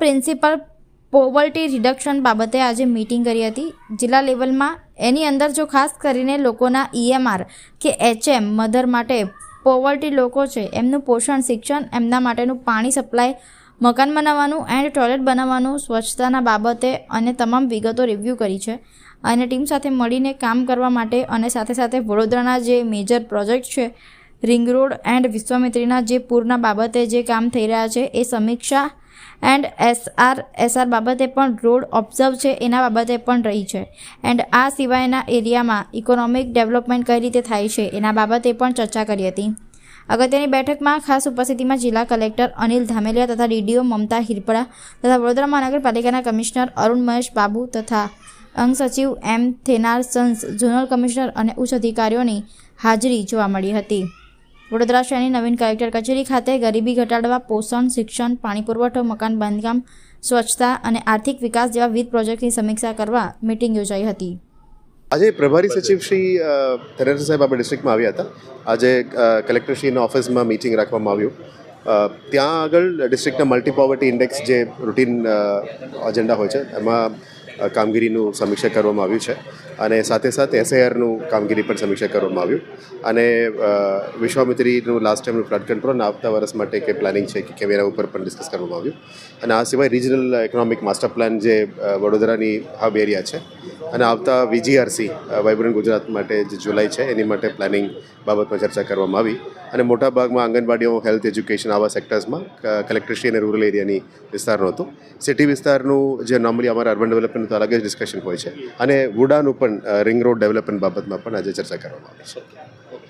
Principal poverty reduction બાબતે આજે meeting કરી હતી. જિલ્લા લેવલમાં એની અંદર જો ખાસ કરીને લોકોના ઈએમઆર કે એચએમ મધર માટે પોવર્ટી લોકો છે, એમનું પોષણ, શિક્ષણ, એમના માટેનું પાણી સપ્લાય, મકાન બનાવવાનું એન્ડ ટોયલેટ બનાવવાનું, સ્વચ્છતાના બાબતે અને તમામ વિગતો રિવ્યૂ કરી છે. અને ટીમ સાથે મળીને કામ કરવા માટે અને સાથે સાથે વડોદરાના જે મેજર પ્રોજેક્ટ છે રિંગ રોડ એન્ડ વિશ્વામિત્રીના જે પૂરના બાબતે જે કામ થઈ રહ્યા છે, એ સમીક્ષા એન્ડ એસઆર એસઆર બાબતે પણ રોડ ઓબ્ઝર્વ છે, એના બાબતે પણ રહી છે. એન્ડ આ સિવાયના એરિયામાં ઇકોનોમિક ડેવલપમેન્ટ કઈ રીતે થાય છે, એના બાબતે પણ ચર્ચા કરી હતી. અગત્યની બેઠકમાં ખાસ ઉપસ્થિતિમાં જિલ્લા કલેક્ટર અનિલ ધામેલિયા તથા ડીડીઓ મમતા હિરપડા તથા વડોદરા મહાનગરપાલિકાના કમિશનર અરુણ મહેશ બાબુ તથા અંગ સચિવ એમ થેનાર સન્સ ઝોનલ કમિશનર અને ઉચ્ચ અધિકારીઓની હાજરી જોવા મળી હતી. વડોદરા શહેરની નવીન કલેક્ટર કચેરી ખાતે ગરીબી ઘટાડવા, પોષણ, શિક્ષણ, પાણી પુરવઠો, મકાન બાંધકામ, સ્વચ્છતા અને આર્થિક વિકાસ જેવા વિવિધ પ્રોજેક્ટની સમીક્ષા કરવા મિટિંગ યોજાઈ હતી. આજે પ્રભારી સચિવ શ્રી ધનેન્દ્ર સાહેબ આપણે ડિસ્ટ્રિક્ટમાં આવ્યા હતા. આજે કલેક્ટરશ્રીના ઓફિસમાં મિટિંગ રાખવામાં આવ્યું. ત્યાં આગળ ડિસ્ટ્રિક્ટના મલ્ટી પોવર્ટી ઇન્ડેક્સ જે રૂટીન એજન્ડા હોય છે, એમાં કામગીરીનું સમીક્ષા કરવામાં આવ્યું છે અને સાથે સાથે એસઆઈઆરનું કામગીરી પણ સમીક્ષા કરવામાં આવ્યું. અને વિશ્વામિત્રીનું લાસ્ટ ટાઈમનું ફ્લડ કંટ્રોલ અને આવતા વર્ષ માટે કે પ્લાનિંગ છે કે કેમ એના ઉપર પણ ડિસ્કસ કરવામાં આવ્યું. અને આ સિવાય રિજનલ ઇકોનોમિક માસ્ટર પ્લાન જે વડોદરાની હબ એરિયા છે અને આવતા વીજીઆરસી વાઇબ્રન્ટ ગુજરાત માટે જે જુલાઈ છે, એની માટે પ્લાનિંગ બાબતમાં ચર્ચા કરવામાં આવી. અને મોટા ભાગમાં આંગણવાડીઓ, હેલ્થ એજ્યુકેશન આવા સેક્ટર્સમાં કલેક્ટરશ્રી અને રૂરલ એરિયાની વિસ્તારનું હતું. સિટી વિસ્તારનું જે નોર્મલી અમારા અર્બન ડેવલપમેન્ટ અલગ જ ડિસ્કશન હોય છે. અને વુડાનું પણ રિંગ રોડ ડેવલપમેન્ટ બાબતમાં પણ આજે ચર્ચા કરવામાં આવી છે.